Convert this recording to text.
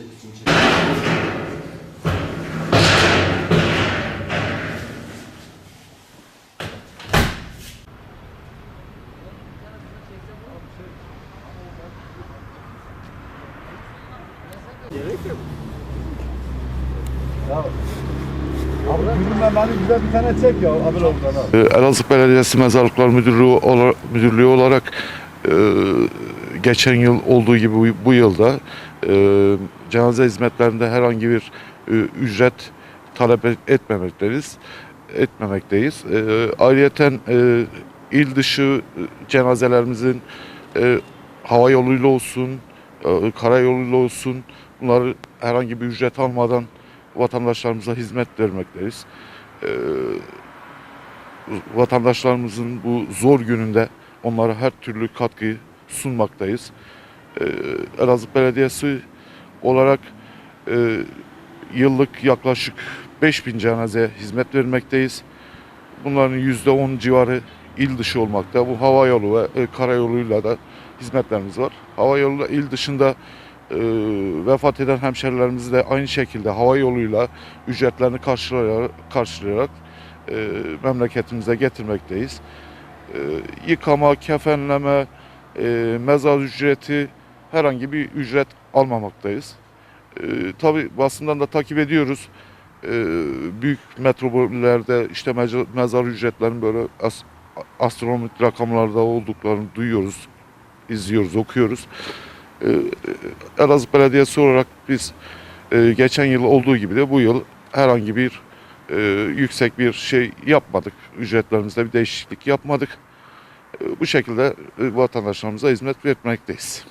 제비 중심. Abi bugün beni güzel bir tane çek ya. Abi oradan. Ee, Elazığ Belediyesi Mezarlıklar Müdürlüğü, ola- Müdürlüğü olarak e, geçen yıl olduğu gibi bu, bu yılda e, cenaze hizmetlerinde herhangi bir e, ücret talep et- etmemekteyiz. Etmemekteyiz. E, ayrıyeten e, il dışı e, cenazelerimizin e, hava yoluyla olsun, e, karayoluyla olsun bunları herhangi bir ücret almadan vatandaşlarımıza hizmet vermekteyiz. E, vatandaşlarımızın bu zor gününde onlara her türlü katkıyı sunmaktayız. Ee, Elazığ Belediyesi olarak e, yıllık yaklaşık 5000 cenaze hizmet vermekteyiz. Bunların %10 civarı il dışı olmakta. Bu hava yolu ve e, karayoluyla da hizmetlerimiz var. Hava yoluyla il dışında e, vefat eden hemşerilerimizi de aynı şekilde hava yoluyla ücretlerini karşılayarak, karşılayarak e, memleketimize getirmekteyiz. E, yıkama, kefenleme, e, mezar ücreti herhangi bir ücret almamaktayız. E, Tabi basından da takip ediyoruz. E, büyük metropollerde işte meza- mezar ücretlerinin böyle as- astronomik rakamlarda olduklarını duyuyoruz, izliyoruz, okuyoruz. E, Elazığ Belediyesi olarak biz e, geçen yıl olduğu gibi de bu yıl herhangi bir e, yüksek bir şey yapmadık. Ücretlerimizde bir değişiklik yapmadık. E, bu şekilde vatandaşlarımıza hizmet vermekteyiz.